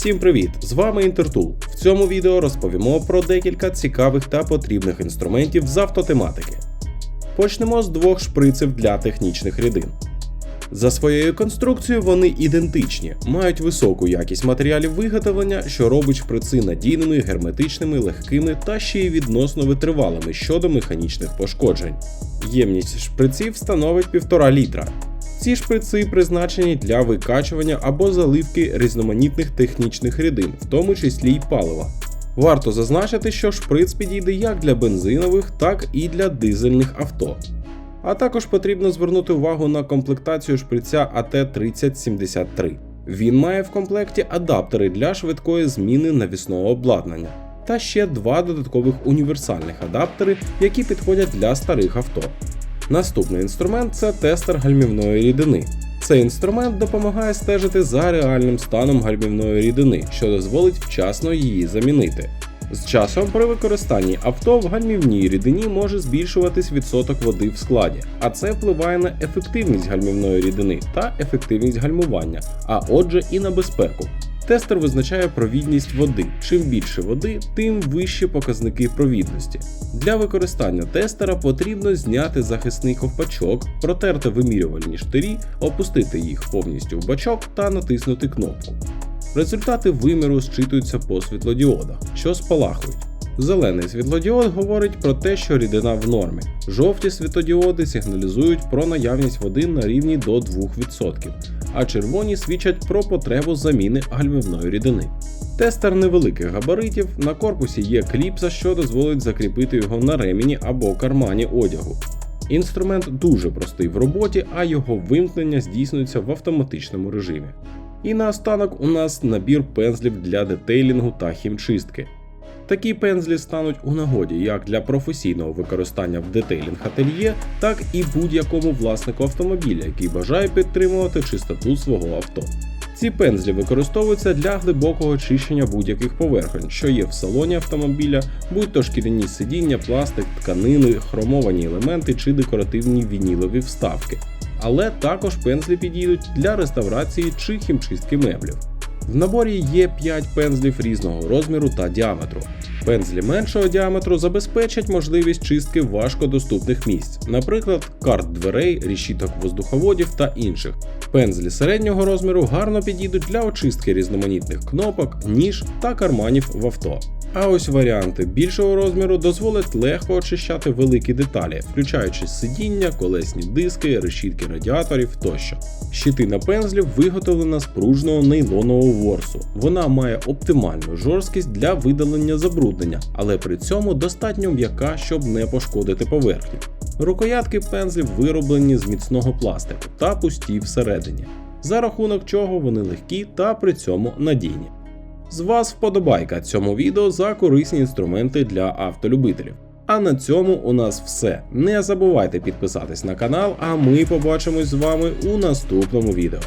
Всім привіт! З вами Інтертул. В цьому відео розповімо про декілька цікавих та потрібних інструментів з автотематики. Почнемо з двох шприців для технічних рідин. За своєю конструкцією вони ідентичні, мають високу якість матеріалів виготовлення, що робить шприци надійними, герметичними, легкими та ще й відносно витривалими щодо механічних пошкоджень. Ємність шприців становить 1,5 літра. Ці шприци призначені для викачування або заливки різноманітних технічних рідин, в тому числі й палива. Варто зазначити, що шприц підійде як для бензинових, так і для дизельних авто. А також потрібно звернути увагу на комплектацію шприця AT3073. Він має в комплекті адаптери для швидкої зміни навісного обладнання та ще два додаткових універсальних адаптери, які підходять для старих авто. Наступний інструмент це тестер гальмівної рідини. Цей інструмент допомагає стежити за реальним станом гальмівної рідини, що дозволить вчасно її замінити. З часом при використанні авто в гальмівній рідині може збільшуватись відсоток води в складі, а це впливає на ефективність гальмівної рідини та ефективність гальмування, а отже і на безпеку. Тестер визначає провідність води. Чим більше води, тим вищі показники провідності. Для використання тестера потрібно зняти захисний ковпачок, протерти вимірювальні штирі, опустити їх повністю в бачок та натиснути кнопку. Результати виміру зчитуються по світлодіодах, що спалахують. Зелений світлодіод говорить про те, що рідина в нормі. Жовті світлодіоди сигналізують про наявність води на рівні до 2%, а червоні свідчать про потребу заміни гальмівної рідини. Тестер невеликих габаритів, на корпусі є кліпса, що дозволить закріпити його на ремені або кармані одягу. Інструмент дуже простий в роботі, а його вимкнення здійснюється в автоматичному режимі. І наостанок у нас набір пензлів для детейлінгу та хімчистки. Такі пензлі стануть у нагоді як для професійного використання в детейлінг ательє, так і будь-якому власнику автомобіля, який бажає підтримувати чистоту свого авто. Ці пензлі використовуються для глибокого очищення будь-яких поверхонь, що є в салоні автомобіля, будь-то шкіряні сидіння, пластик, тканини, хромовані елементи чи декоративні вінілові вставки. Але також пензлі підійдуть для реставрації чи хімчистки меблів. В наборі є 5 пензлів різного розміру та діаметру. Пензлі меншого діаметру забезпечать можливість чистки важкодоступних місць, наприклад, карт дверей, рішіток воздуховодів та інших. Пензлі середнього розміру гарно підійдуть для очистки різноманітних кнопок, ніж та карманів в авто. А ось варіанти більшого розміру дозволять легко очищати великі деталі, включаючи сидіння, колесні диски, решітки радіаторів тощо. Щитина пензлів виготовлена з пружного нейлонового ворсу. Вона має оптимальну жорсткість для видалення забруднення, але при цьому достатньо м'яка, щоб не пошкодити поверхню. Рукоятки пензлів вироблені з міцного пластику та пусті всередині, за рахунок чого вони легкі та при цьому надійні. З вас вподобайка цьому відео за корисні інструменти для автолюбителів. А на цьому у нас все. Не забувайте підписатись на канал, а ми побачимось з вами у наступному відео.